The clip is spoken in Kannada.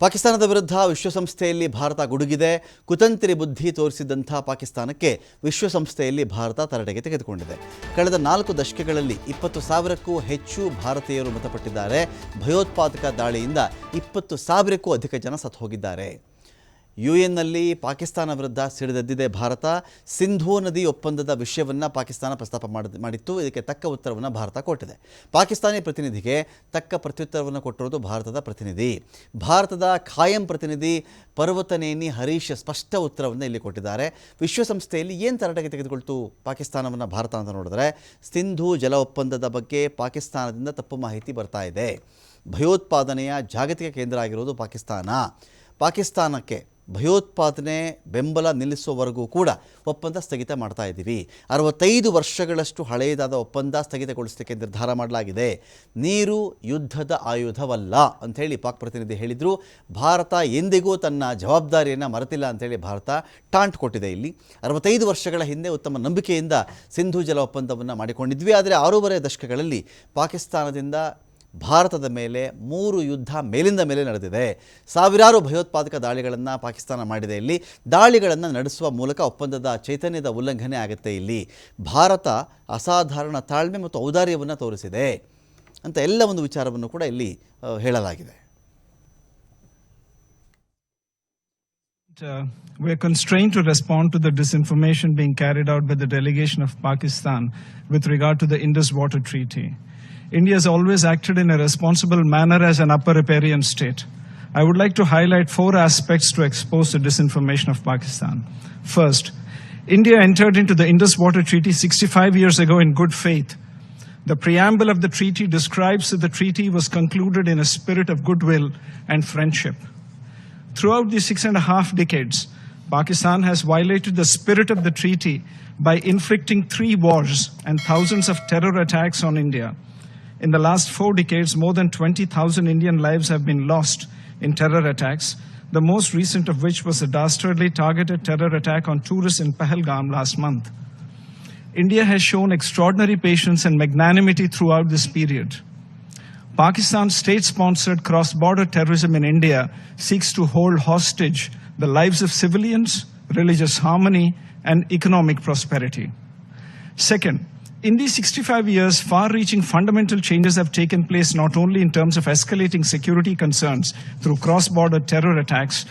ಪಾಕಿಸ್ತಾನದ ವಿರುದ್ಧ ವಿಶ್ವಸಂಸ್ಥೆಯಲ್ಲಿ ಭಾರತ ಗುಡುಗಿದೆ. ಕುತಂತ್ರಿ ಬುದ್ಧಿ ತೋರಿಸಿದಂಥ ಪಾಕಿಸ್ತಾನಕ್ಕೆ ವಿಶ್ವಸಂಸ್ಥೆಯಲ್ಲಿ ಭಾರತ ತರಡೆಗೆ ತೆಗೆದುಕೊಂಡಿದೆ. ಕಳೆದ ನಾಲ್ಕು ದಶಕಗಳಲ್ಲಿ ಇಪ್ಪತ್ತು ಸಾವಿರಕ್ಕೂ ಹೆಚ್ಚು ಭಾರತೀಯರು ಮೃತಪಟ್ಟಿದ್ದಾರೆ. ಭಯೋತ್ಪಾದಕ ದಾಳಿಯಿಂದ ಇಪ್ಪತ್ತು ಸಾವಿರಕ್ಕೂ ಅಧಿಕ ಜನ ಸತ್ತು ಹೋಗಿದ್ದಾರೆ ಯು ಎನ್ನಲ್ಲಿ ಪಾಕಿಸ್ತಾನ ವಿರುದ್ಧ ಸಿಡಿದೆದ್ದಿದೆ ಭಾರತ. ಸಿಂಧೂ ನದಿ ಒಪ್ಪಂದದ ವಿಷಯವನ್ನು ಪಾಕಿಸ್ತಾನ ಪ್ರಸ್ತಾಪ ಮಾಡಿತ್ತು. ಇದಕ್ಕೆ ತಕ್ಕ ಉತ್ತರವನ್ನು ಭಾರತ ಕೊಟ್ಟಿದೆ. ಪಾಕಿಸ್ತಾನಿ ಪ್ರತಿನಿಧಿಗೆ ತಕ್ಕ ಪ್ರತ್ಯುತ್ತರವನ್ನು ಕೊಟ್ಟಿರೋದು ಭಾರತದ ಪ್ರತಿನಿಧಿ. ಭಾರತದ ಖಾಯಂ ಪ್ರತಿನಿಧಿ ಪರ್ವತನೇನಿ ಹರೀಶ್ ಸ್ಪಷ್ಟ ಉತ್ತರವನ್ನು ಇಲ್ಲಿ ಕೊಟ್ಟಿದ್ದಾರೆ. ವಿಶ್ವಸಂಸ್ಥೆಯಲ್ಲಿ ಏನು ತರಾಟಕ್ಕೆ ತೆಗೆದುಕೊಳ್ತು ಪಾಕಿಸ್ತಾನವನ್ನು ಭಾರತ ಅಂತ ನೋಡಿದ್ರೆ, ಸಿಂಧೂ ಜಲ ಒಪ್ಪಂದದ ಬಗ್ಗೆ ಪಾಕಿಸ್ತಾನದಿಂದ ತಪ್ಪು ಮಾಹಿತಿ ಬರ್ತಾ ಇದೆ. ಭಯೋತ್ಪಾದನೆಯ ಜಾಗತಿಕ ಕೇಂದ್ರ ಆಗಿರೋದು ಪಾಕಿಸ್ತಾನ. ಪಾಕಿಸ್ತಾನಕ್ಕೆ ಭಯೋತ್ಪಾದನೆ ಬೆಂಬಲ ನಿಲ್ಲಿಸುವವರೆಗೂ ಕೂಡ ಒಪ್ಪಂದ ಸ್ಥಗಿತ ಮಾಡ್ತಾ ಇದ್ದೀವಿ. ಅರವತ್ತೈದು ವರ್ಷಗಳಷ್ಟು ಹಳೆಯದಾದ ಒಪ್ಪಂದ ಸ್ಥಗಿತಗೊಳಿಸಲಿಕ್ಕೆ ನಿರ್ಧಾರ ಮಾಡಲಾಗಿದೆ. ನೀರು ಯುದ್ಧದ ಆಯುಧವಲ್ಲ ಅಂಥೇಳಿ ಪಾಕ್ ಪ್ರತಿನಿಧಿ ಹೇಳಿದರು. ಭಾರತ ಎಂದಿಗೂ ತನ್ನ ಜವಾಬ್ದಾರಿಯನ್ನು ಮರೆತಿಲ್ಲ ಅಂಥೇಳಿ ಭಾರತ ಟಾಂಟ್ ಕೊಟ್ಟಿದೆ ಇಲ್ಲಿ. ಅರವತ್ತೈದು ವರ್ಷಗಳ ಹಿಂದೆ ಉತ್ತಮ ನಂಬಿಕೆಯಿಂದ ಸಿಂಧು ಜಲ ಒಪ್ಪಂದವನ್ನು ಮಾಡಿಕೊಂಡಿದ್ವಿ. ಆದರೆ ಆರೂವರೆ ದಶಕಗಳಲ್ಲಿ ಪಾಕಿಸ್ತಾನದಿಂದ ಭಾರತದ ಮೇಲೆ ಮೂರು ಯುದ್ಧ ಮೇಲಿಂದ ಮೇಲೆ ನಡೆದಿದೆ. ಸಾವಿರಾರು ಭಯೋತ್ಪಾದಕ ದಾಳಿಗಳನ್ನು ಪಾಕಿಸ್ತಾನ ಮಾಡಿದೆ ಇಲ್ಲಿ. ದಾಳಿಗಳನ್ನು ನಡೆಸುವ ಮೂಲಕ ಒಪ್ಪಂದದ ಚೈತನ್ಯದ ಉಲ್ಲಂಘನೆ ಆಗುತ್ತೆ ಇಲ್ಲಿ. ಭಾರತ ಅಸಾಧಾರಣ ತಾಳ್ಮೆ ಮತ್ತು ಔದಾರ್ಯವನ್ನು ತೋರಿಸಿದೆ ಅಂತ ಎಲ್ಲ ಒಂದು ವಿಚಾರವನ್ನು ಕೂಡ ಇಲ್ಲಿ ಹೇಳಲಾಗಿದೆ. Uh, we're constrained to respond to the disinformation being carried out by the delegation of Pakistan with regard to the Indus Water Treaty. India has always acted in a responsible manner as an upper riparian state. I would like to highlight four aspects to expose the disinformation of Pakistan. First, India entered into the Indus Water Treaty 65 years ago in good faith. The preamble of the treaty describes that the treaty was concluded in a spirit of goodwill and friendship. Throughout these six and a half decades, Pakistan has violated the spirit of the treaty by inflicting three wars and thousands of terror attacks on India. In the last four decades, more than 20,000 Indian lives have been lost in terror attacks, the most recent of which was a dastardly targeted terror attack on tourists in Pahalgam last month. India has shown extraordinary patience and magnanimity throughout this period. Pakistan's state sponsored cross border terrorism in India seeks to hold hostage the lives of civilians, religious harmony, and economic prosperity. Second, in these 65 years, far reaching fundamental changes have taken place not only in terms of escalating security concerns through cross border terror attacks,